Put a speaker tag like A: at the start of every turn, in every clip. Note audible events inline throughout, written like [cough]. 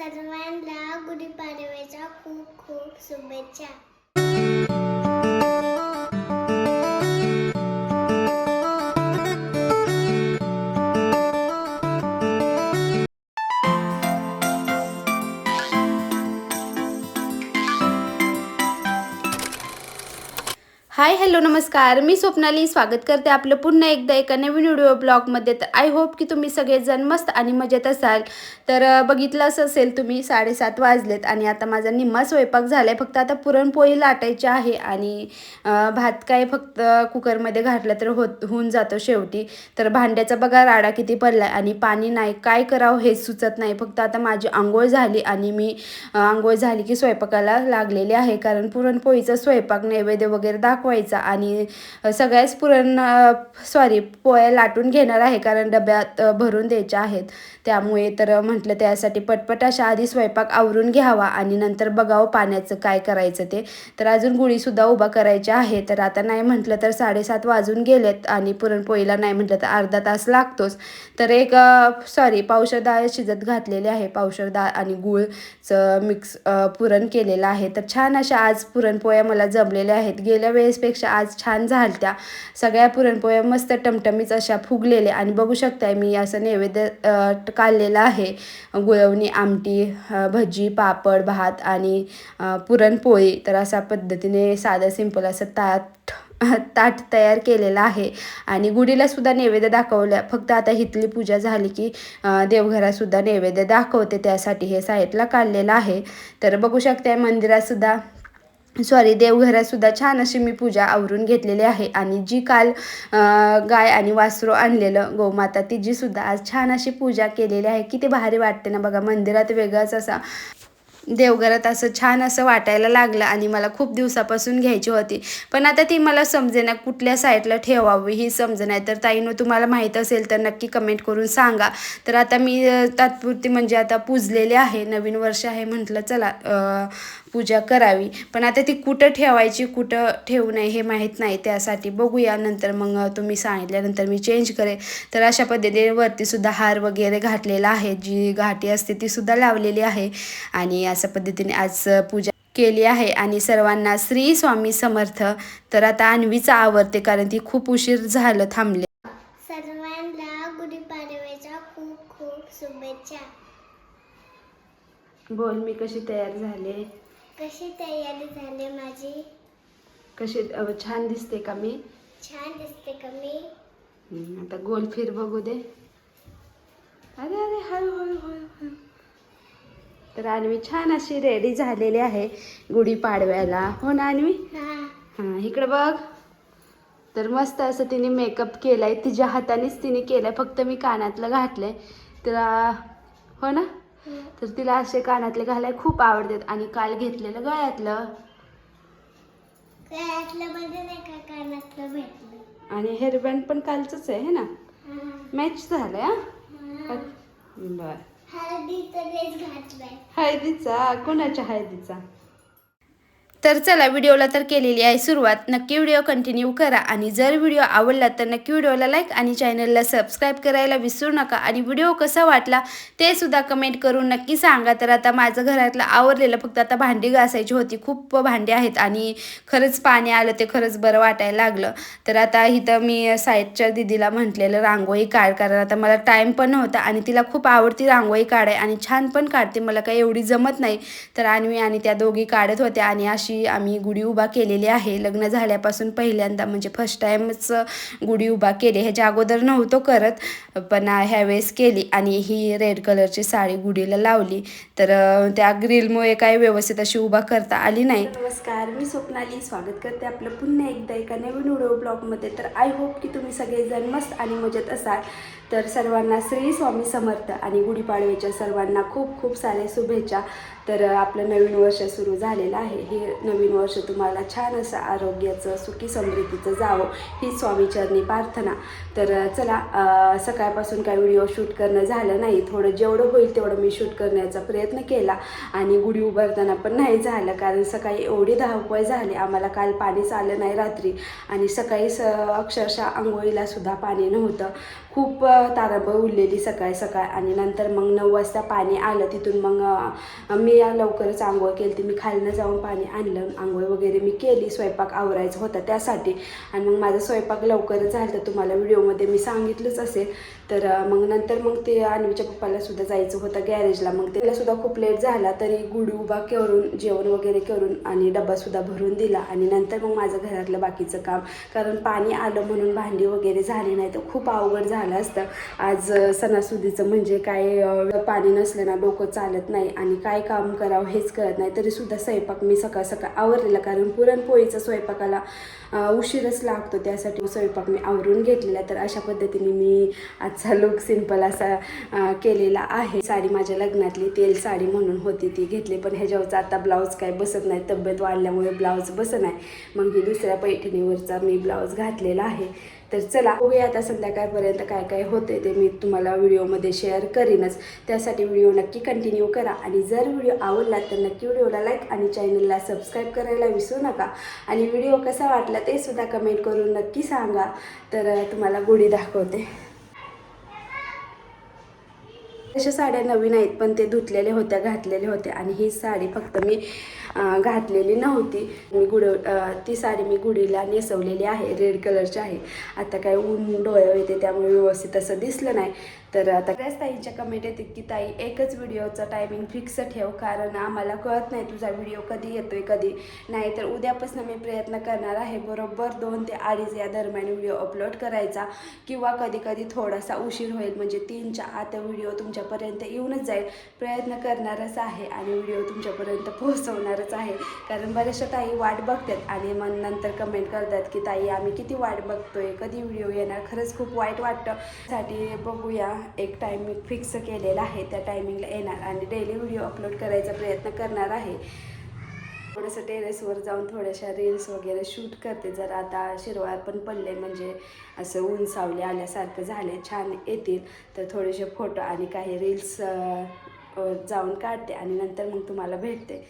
A: सर्वांना गुढीपाडव्याच्या खूप खूप शुभेच्छा.
B: हाय हॅलो नमस्कार. मी स्वप्नाली. स्वागत करते आपलं पुन्हा एकदा एका नवीन व्हिडिओ ब्लॉगमध्ये. तर आय होप की तुम्ही सगळेजण मस्त आणि मजेत असाल. तर बघितलंच असेल तुम्ही साडेसात वाजलेत आणि आता माझा निम्मा स्वयंपाक झाला आहे फक्त आता पुरणपोळी लाटायची आहे आणि भात काय फक्त कुकरमध्ये घातलं तर होत होऊन जातो शेवटी. तर भांड्याचा बघा राडा किती पडला आहे आणि पाणी नाही. काय करावं हे सुचत नाही. फक्त आता माझी आंघोळ झाली आणि मी आंघोळ झाली की स्वयंपाकाला लागलेली आहे. कारण पुरणपोळीचा स्वयंपाक नैवेद्य वगैरे व्हायचा आणि सगळ्याच पुरण सॉरी पोळ्या लाटून घेणार आहे कारण डब्यात भरून द्यायच्या आहेत. त्यामुळे तर म्हटलं त्यासाठी पटपट अशा आधी स्वयंपाक आवरून घ्यावा आणि नंतर बघावं पाण्याचं काय करायचं ते. तर अजून गुळीसुद्धा उभा करायची आहे तर आता नाही म्हटलं तर साडेसात वाजून गेलेत आणि पुरणपोळीला नाही म्हटलं तर अर्धा तास लागतोच. तर एक सॉरी पावशर डाळ शिजत घातलेली आहे. पावशर डाळ आणि गूळचं मिक्स पुरण केलेलं आहे. तर छान अशा आज पुरणपोळ्या मला जमलेल्या आहेत. गेल्या वेळेस वेळेसपेक्षा आज छान झालत्या. सगळ्या पुरणपोळ्या मस्त टमटमीच अशा फुगलेल्या आणि बघू शकताय मी असं नैवेद्य काढलेलं आहे. गुळवणी आमटी भजी पापड भात आणि पुरणपोळी. तर अशा पद्धतीने साधं सिंपल असं ताट ताट तयार केलेलं आहे. आणि गुढीला सुद्धा नैवेद्य दाखवलं. फक्त आता हितली पूजा झाली की देवघरासुद्धा नैवेद्य दाखवते. त्यासाठी हे साईडला काढलेलं आहे. तर बघू शकते मंदिरातसुद्धा सॉरी देवघरात सुद्धा छान अशी मी पूजा आवरून घेतलेली आहे. आणि जी काल गाय आणि वासरू आणलेलं गोमाता तिची सुद्धा आज छान अशी पूजा केलेली आहे. किती भारी वाटते ना बघा मंदिरात वेगळाच असा देवघरात असं छान असं वाटायला लागलं आणि मला खूप दिवसापासून घ्यायची होती. पण आता ती मला समजेना कुठल्या साईडला ठेवावी ही समजेना तर ताईनं तुम्हाला माहीत असेल तर नक्की कमेंट करून सांगा. तर आता मी तात्पुरती म्हणजे आता पूजलेले आहे. नवीन वर्ष आहे म्हटलं चला पूजा करावी. पण आता ती कुठं ठेवायची कुठं ठेवू नये हे माहीत नाही. त्यासाठी बघूया. नंतर मग तुम्ही सांगितल्यानंतर मी चेंज करेन. तर अशा पद्धतीने वरतीसुद्धा हार वगैरे घातलेला आहे. जी घाटी असते तीसुद्धा लावलेली आहे. आणि अशा पद्धतीने आज पूजा केली आहे. आणि सर्वांना श्री स्वामी समर्थ. तर आता अन्वीचा आवडते कारण ती खूप उशीर झालं थांबले.
A: सर्वांना गुढीपाडव्याच्या खूप खूप शुभेच्छा.
B: बोल मी कशी तयार झाले?
A: कशी तयारी झाली माझी?
B: कशी छान दिसते का मी?
A: छान दिसते का मी?
B: आता गोल फिर बघू दे. अरे अरे हळू हळू हळू हळू तर अन्वी छान अशी रेडी झालेली आहे गुढीपाडव्याला हो ना अन्वी?
A: हा.
B: हां इकडे बघ. तर मस्त असं तिने मेकअप केलाय. तिच्या हातानेच तिने केलाय. फक्त मी कानातलं घातलंय. तिला हो ना? तर तिला असे कानातले घालाय खूप आवडतात. आणि काल घेतलेलं गळ्यातलं.
A: भेटलं.
B: आणि हेअरबँड पण कालचंच आहे है ना?
A: हा.
B: मॅच झालंय हा?
A: हा.
B: बर.
A: हळदीचा ड्रेस घातलाय.
B: हळदीचा? कोणाच्या हळदीचा? तर चला व्हिडिओला तर केलेली आहे सुरुवात. नक्की व्हिडिओ कंटिन्यू करा आणि जर व्हिडिओ आवडला तर नक्की व्हिडिओला लाईक आणि चॅनलला सबस्क्राईब करायला विसरू नका आणि व्हिडिओ कसा वाटला ते सुद्धा कमेंट करून नक्की सांगा. तर आता माझं घरातलं आवरलेलं फक्त आता भांडी घासायची होती. खूप भांडी आहेत आणि खरंच पाणी आलं ते खरंच बरं वाटायला लागलं. तर आता इथं मी साईडच्या दिदीला म्हटलेलं रांगोळी काढ. कारण आता मला टाईम पण नव्हता आणि तिला खूप आवडती रांगोळी काढाय आणि छान पण काढते. मला काही एवढी जमत नाही. तर अन्वी आणि त्या दोघी काढत होत्या आणि अशी आम्ही गुढी उभा केलेली आहे. लग्न झाल्यापासून पहिल्यांदा म्हणजे फर्स्ट टाईमच गुढी उभा केली. ह्याच्या अगोदर नव्हतो करत पण ह्यावेळेस केली आणि ही रेड कलरची साडी गुढीला लावली. तर त्या ग्रिलमुळे काय व्यवस्थित अशी उभा करता आली नाही. नमस्कार मी स्वप्नाली. स्वागत करते आपलं पुन्हा एकदा एका नवीन व्हिडिओ ब्लॉगमध्ये. तर आय होप की तुम्ही सगळेजण मस्त आणि मजेत असाल. तर सर्वांना श्री स्वामी समर्थ आणि गुढीपाडव्याच्या सर्वांना खूप खूप साऱ्या शुभेच्छा. तर आपलं नवीन वर्ष सुरू झालेलं आहे. हे नवीन वर्ष तुम्हाला छान असं आरोग्याचं सुखी समृद्धीचं जावं ही स्वामीचरणी प्रार्थना. तर चला सकाळपासून काय व्हिडिओ शूट करणं झालं नाही. थोडं जेवढं होईल तेवढं मी शूट करण्याचा प्रयत्न केला आणि गुढी उभारताना पण नाही झालं. कारण सकाळी एवढी धावपळ झाली. आम्हाला काल पाणीच आलं नाही रात्री. आणि सकाळी स अक्षरशः आंघोळीला सुद्धा पाणी नव्हतं. खूप तारांबळ उरलेली सकाळी सकाळ आणि नंतर मग नऊ वाजता पाणी आलं. तिथून मग मी लवकरच आंघोळ केली ती मी खालनं जाऊन पाणी आणलं. आंघोळ वगैरे मी केली. स्वयंपाक आवरायचा होता त्यासाठी. आणि मग माझा स्वयंपाक लवकरच झाला तर तुम्हाला व्हिडिओमध्ये मी सांगितलंच असेल. तर मग नंतर मग ते अन्वीच्या पप्पाला सुद्धा जायचं होतं गॅरेजला. मग त्याला सुद्धा खूप लेट झाला. तरी गुढी उभा करून जेवण वगैरे करून आणि डब्बासुद्धा भरून दिला. आणि नंतर मग माझं घरातलं बाकीचं काम. कारण पाणी आलं म्हणून भांडी वगैरे झाली नाही. तर खूप अवघड झालं. झालं असतं. आज सणासुदीचं म्हणजे काय पाणी नसलं ना डोकं चालत नाही आणि काय काम करावं हेच कळत नाही. तरी सुद्धा स्वयंपाक मी सकाळ सकाळ आवरलेला कारण पुरणपोळीचा स्वयंपाकाला उशीरच लागतो. त्यासाठी स्वयंपाक मी आवरून घेतलेला. तर अशा पद्धतीने मी आजचा लुक सिंपल असा केलेला आहे. साडी माझ्या लग्नातली तेल साडी म्हणून होती ती घेतली. पण ह्याच्यावरचा आता ब्लाऊज काय बसत नाही. तब्येत वाढल्यामुळे ब्लाऊज बसत नाही. मग ही दुसऱ्या पैठणीवरचा मी ब्लाऊज घातलेला आहे. तर चला बघूया आता संध्याकाळपर्यंत काय काय होते ते मी तुम्हाला व्हिडिओमध्ये शेअर करीनच. त्यासाठी व्हिडिओ नक्की कंटिन्यू करा आणि जर व्हिडिओ आवडला तर नक्की व्हिडिओला लाईक आणि चॅनलला सबस्क्राईब करायला विसरू नका. आणि व्हिडिओ कसा वाटला ते सुद्धा कमेंट करून नक्की सांगा. तर तुम्हाला गुढी दाखवते. तशा साड्या नवीन आहेत पण ते धुतलेल्या होत्या घातलेल्या होत्या. आणि ही साडी फक्त मी घातलेली नव्हती. मी गुड ती साडी मी गुढीला नेसवलेली आहे रेड कलरची आहे. आता काय ऊन डोळे येते त्यामुळे व्यवस्थित असं दिसलं नाही. तर आता बऱ्याच ताईंच्या कमेंट येते की ताई एकच व्हिडिओचं टायमिंग फिक्स ठेव कारण आम्हाला कळत नाही तुझा व्हिडिओ कधी येतोय कधी नाही तर उद्यापासून मी प्रयत्न करणार आहे बरोबर दोन ते अडीच या दरम्यान व्हिडिओ अपलोड करायचा. किंवा कधी कधी थोडासा उशीर होईल म्हणजे तीनच्या आत व्हिडिओ तुमच्या तुमच्यापर्यंत येऊनच जाईल. प्रयत्न करणारच आहे आणि व्हिडिओ तुमच्यापर्यंत पोहोचवणारच आहे. कारण बऱ्याचशा ताई वाट बघतात आणि मग नंतर कमेंट करतात की ताई आम्ही किती वाट बघतोय? कधी व्हिडिओ येणार? खरंच खूप वाईट वाटतं. साठी बघूया. एक टायमिंग फिक्स केलेला आहे. त्या टायमिंगला येणार आणि डेली व्हिडिओ अपलोड करायचा प्रयत्न करणार आहे. थोडंसं टेरेसवर जाऊन थोड्याशा रील्स वगैरे शूट करते. जर आता शिरवाळ पण पडले म्हणजे असं ऊन सावली आल्यासारखं झाले छान येतील. तर थोडेसे फोटो आणि काही रील्स जाऊन काढते आणि नंतर मग तुम्हाला भेटते.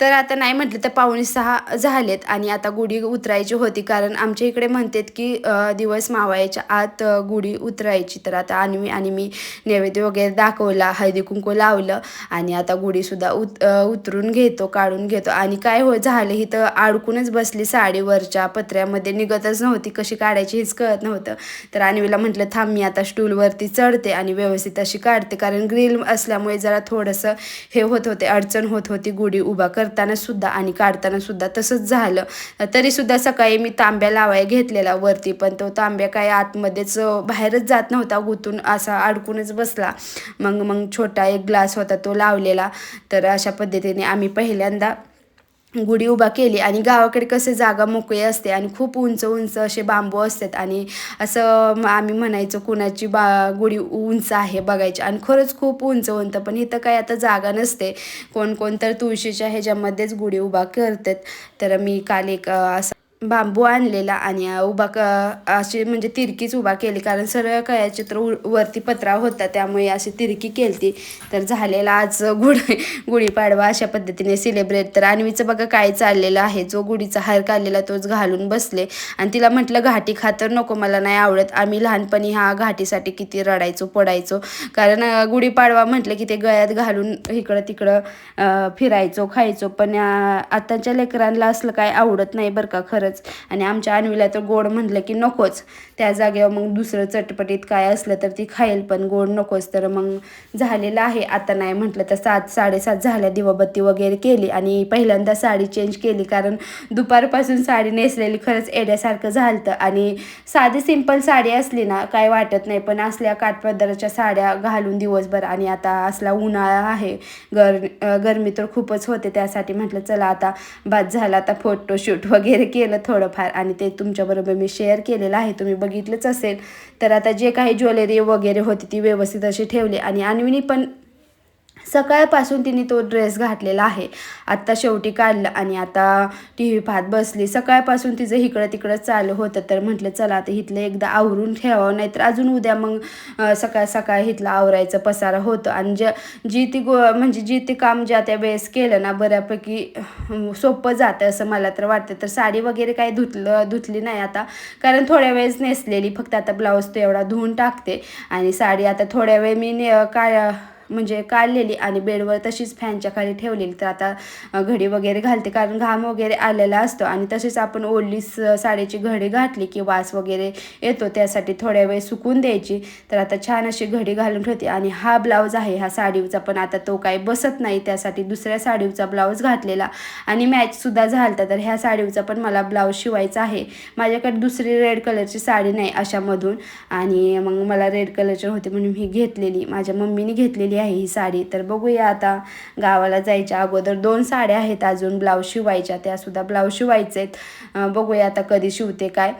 B: तर आता नाही म्हटलं तर पाऊणे सहा झालेत आणि आता गुढी उतरायची होती. कारण आमच्या इकडे म्हणतात की दिवस मावायच्या आत गुढी उतरायची. तर आता अन्वी आणि मी नैवेद्य वगैरे दाखवला हळदी कुंकू लावलं आणि आता गुढीसुद्धा उत उतरून घेतो काढून घेतो. आणि काय हो झालं ही तर अडकूनच बसली साडीवरच्या पत्र्यामध्ये. निघतच नव्हती कशी काढायची हेच कळत नव्हतं. तर अन्वीला म्हटलं थांब मी आता स्टूलवरती चढते आणि व्यवस्थित अशी काढते. कारण ग्रिल असल्यामुळे जरा थोडंसं हे होत होते अडचण होत होती गुढी उभा करताना सुद्धा आणि काढताना सुद्धा तसंच झालं. तरी सुद्धा सकाळी मी तांब्या लावाय घेतलेला वरती पण तो तांब्या काय आतमध्येच बाहेरच जात नव्हता गुतून असा अडकूनच बसला. मग मग छोटा एक ग्लास होता तो लावलेला. तर अशा पद्धतीने आम्ही पहिल्यांदा गुढी उभा केली आणि गावाकडे कसे जागा मोकळी असते आणि खूप उंच उंच असे बांबू असतात आणि असं आम्ही म्हणायचो कुणाची बा गुढी उंच आहे बघायची आणि खरंच खूप उंच उंच पण इथं काय आता जागा नसते. कोण कोण तर तुळशीच्या ह्याच्यामध्येच गुढी उभा करतात. तर मी काल एक असं बांबू आणलेला आणि उभा क अशी म्हणजे तिरकीच उभा केली. कारण सरळ काय उ- वरती पत्रा होता त्यामुळे अशी तिरकी केलती. तर झालेला आज गुढी गुढीपाडवा अशा पद्धतीने सेलिब्रेट तर अन्वीचं बघा काय चाललेलं आहे. जो गुढीचा हार काढलेला तोच घालून बसले. आणि तिला म्हटलं घाटी खातर नको मला नाही आवडत. आम्ही लहानपणी हा घाटीसाठी किती रडायचो पडायचो. कारण गुढीपाडवा म्हटलं की ते गळ्यात घालून इकडं तिकडं फिरायचो खायचो. पण आत्ताच्या लेकरांना असलं काय आवडत नाही बरं का खरंच आणि आमच्या आणवीला तर गोड म्हटलं की नकोच. त्या जागेवर मग दुसरं चटपटीत काय असलं तर ती खाईल पण गोड नकोच. तर मग झालेलं आहे. आता नाही म्हटलं तर सात साडेसात झाल्या दिवाबत्ती वगैरे केली आणि पहिल्यांदा साडी चेंज केली. कारण दुपारपासून साडी नेसलेली खरंच एड्यासारखं झालं आणि साधी सिंपल साडी असली ना काय वाटत नाही. पण असल्या काठपदराच्या साड्या घालून दिवसभर. आणि आता असला उन्हाळा आहे. गर गरमी तर खूपच होते. त्यासाठी म्हटलं चला आता बाद झाला आता फोटोशूट वगैरे केलं थोडंफार आणि ते तुमच्याबरोबर मी शेअर केलेलं आहे. तुम्ही बघितलंच असेल. तर आता जे काही ज्वेलरी वगैरे होती ती व्यवस्थित अशी ठेवली आणि अन्वीनी पण सकाळपासून तिने तो ड्रेस घातलेला आहे. आत्ता शेवटी काढलं आणि आता टी व्ही पाहत बसली. सकाळपासून तिचं इकडं तिकडं चालू होतं. तर म्हटलं चला आता इथलं एकदा आवरून ठेवावं. नाहीतर अजून उद्या मग सकाळ सकाळ इथलं आवरायचं पसारा होतं. आणि ज जी ती गो म्हणजे जी ती काम ज्या त्या वेळेस केलं ना बऱ्यापैकी सोपं जातं असं मला तर वाटतं. तर साडी वगैरे काही धुतलं धुतली नाही आता. कारण थोड्या वेळेस नेसलेली. फक्त आता ब्लाऊज तो एवढा धुवून टाकते. आणि साडी आता थोड्या वेळ मी ने काय म्हणजे काढलेली आणि बेडवर तशीच फॅनच्या खाली ठेवलेली. तर आता घडी वगैरे घालते कारण घाम वगैरे आलेला असतो आणि तसेच आपण ओढली साडीची घडी घातली की वास वगैरे येतो त्यासाठी थोड्या वेळ सुकून द्यायची. तर आता छान अशी घडी घालून ठेवते आणि हा ब्लाऊज आहे हा साडीवचा पण आता तो काही बसत नाही त्यासाठी दुसऱ्या साडीवचा ब्लाऊज घातलेला. आणि मॅचसुद्धा झालता तर ह्या साडीवचा पण मला ब्लाऊज शिवायचा आहे. माझ्याकडे दुसरी रेड कलरची साडी नाही अशामधून. आणि मग मला रेड कलरची होती म्हणून ही घेतलेली माझ्या मम्मीने घेतलेली आहे ही साडी. तर बघूया आता गावाला जायच्या अगोदर दोन साड्या आहेत अजून ब्लाऊज शिवायच्या त्यासुद्धा ब्लाऊज शिवायचे आहेत. बघूया आता कधी शिवते काय.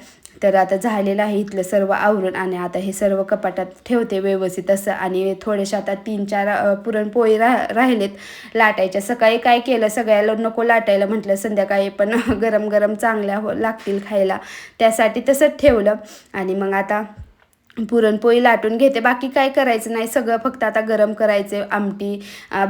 B: तर आता झालेलं आहे इथलं सर्व आवरून आणि आता हे सर्व कपाटात ठेवते व्यवस्थित असं आणि थोडेसे आता तीन चार पुरणपोळी रा राहिलेत. लाटायच्या. सकाळी काय केलं? सगळ्याला नको लाटायला म्हटलं. संध्याकाळी पण [laughs] गरम गरम चांगल्या हो लागतील खायला. त्यासाठी तसंच ठेवलं आणि मग आता पुरणपोळी लाटून घेते. बाकी काय करायचं नाही. सगळं फक्त आता गरम करायचं. आमटी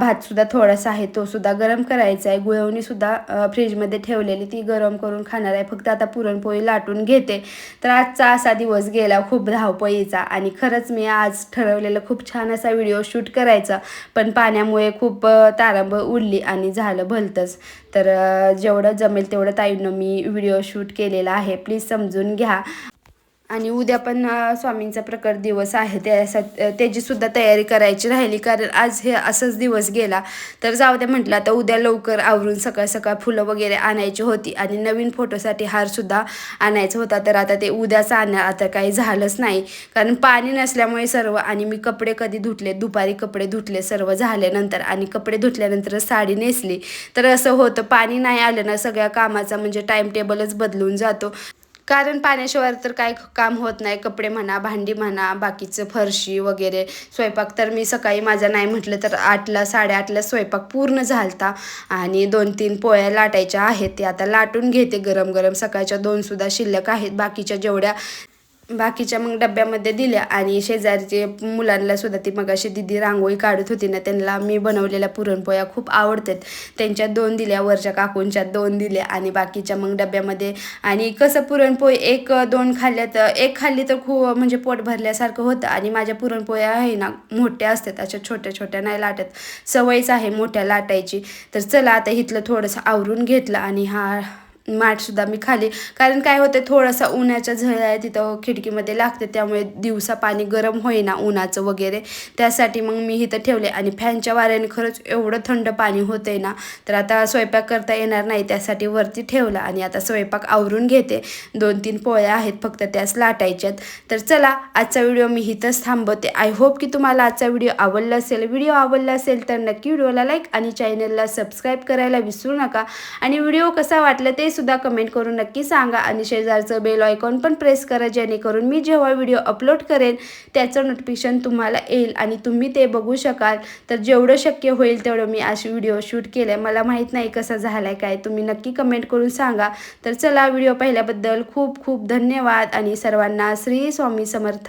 B: भातसुद्धा थोडासा आहे तो सुद्धा गरम करायचा आहे. गुळवणीसुद्धा फ्रीजमध्ये ठेवलेली ती गरम करून खाणार आहे. फक्त आता पुरणपोळी लाटून घेते. तर आजचा असा दिवस गेला खूप धावपळीचा. आणि खरंच मी आज ठरवलेलं खूप छान असा व्हिडिओ शूट करायचा. पण पाण्यामुळे खूप तारांब उडली आणि झालं भलतंच. तर जेवढं जमेल तेवढं ताईनं मी व्हिडिओ शूट केलेला आहे. प्लीज समजून घ्या. आणि उद्या पण स्वामींचा प्रकट दिवस आहे. त्यासाठी त्याची सुद्धा तयारी करायची राहिली. कारण आज हे असंच दिवस गेला. तर जाऊ द्या म्हटलं आता उद्या लवकर आवरून सकाळ सकाळ फुलं वगैरे आणायची होती. आणि नवीन फोटोसाठी हारसुद्धा आणायचा होता. तर आता ते उद्याच आणणार आता काही झालंच नाही. कारण पाणी नसल्यामुळे सर्व आणि मी कपडे कधी धुतले दुपारी कपडे धुतले सर्व झाल्यानंतर. आणि कपडे धुतल्यानंतर साडी नेसली. तर असं होतं पाणी नाही आलं ना सगळ्या कामाचा म्हणजे टाईम टेबलच बदलून जातो. कारण पाण्याशिवाय तर काय काम होत नाही. कपडे म्हणा भांडी म्हणा बाकीचं फरशी वगैरे स्वयंपाक तर मी सकाळी माझा नाही म्हटलं तर आठला साडेआठला स्वयंपाक पूर्ण झालता. आणि दोन तीन पोळ्या लाटायच्या आहेत ते आता लाटून घेते गरम गरम सकाळच्या दोनसुद्धा शिल्लक आहेत बाकीच्या जेवढ्या बाकीच्या मग डब्यामध्ये दिल्या आणि शेजारचे मुलांना सुद्धा ती मग अशी दिदी रांगोळी काढत होती ना त्यांना मी बनवलेल्या पुरणपोळ्या खूप आवडतात. त्यांच्या दोन दिल्या वरच्या काकूंच्या दोन दिल्या आणि बाकीच्या मग डब्यामध्ये. आणि कसं पुरणपोळी एक दोन खाल्ल्या तर एक खाल्ली तर खूप म्हणजे पोट भरल्यासारखं होतं. आणि माझ्या पुरणपोळ्या आहे ना मोठ्या असतात अशा छोट्या छोट्या नाही लाटत. सवयच आहे मोठ्या लाटायची. तर चला आता इथलं थोडंसं आवरून घेतलं आणि हा माठसुद्धा मी खाली. कारण काय होतं थोडासा उन्हाच्या झळ आहे तिथं खिडकीमध्ये लागते त्यामुळे दिवसा पाणी गरम होईना उन्हाचं वगैरे. त्यासाठी मग मी इथं ठेवले. आणि फॅनच्या वाऱ्याने खरंच एवढं थंड पाणी होतंय ना तर आता स्वयंपाक करता येणार नाही त्यासाठी वरती ठेवला. आणि आता स्वयंपाक आवरून घेते. दोन तीन पोळ्या आहेत फक्त त्याच लाटायच्यात. तर चला आजचा व्हिडिओ मी इथंच थांबवते. आय होप की तुम्हाला आजचा व्हिडिओ आवडला असेल. व्हिडिओ आवडला असेल तर नक्की व्हिडिओला लाईक आणि चॅनलला सबस्क्राईब करायला विसरू नका. आणि व्हिडिओ कसा वाटला ते सुद्धा कमेंट करून नक्की सांगा. आणि शेजारचं बेल आयकॉन पण प्रेस करा जेणेकरून मी जेव्हा व्हिडिओ अपलोड करेन त्याचं नोटिफिकेशन तुम्हाला येईल आणि तुम्ही ते बघू शकाल. तर जेवढं शक्य होईल तेवढं मी अशी व्हिडिओ शूट केलं आहे मला माहीत नाही कसा झाला आहे काय तुम्ही नक्की कमेंट करून सांगा. तर चला व्हिडिओ पाहिल्याबद्दल खूप खूप धन्यवाद आणि सर्वांना श्री स्वामी समर्थ.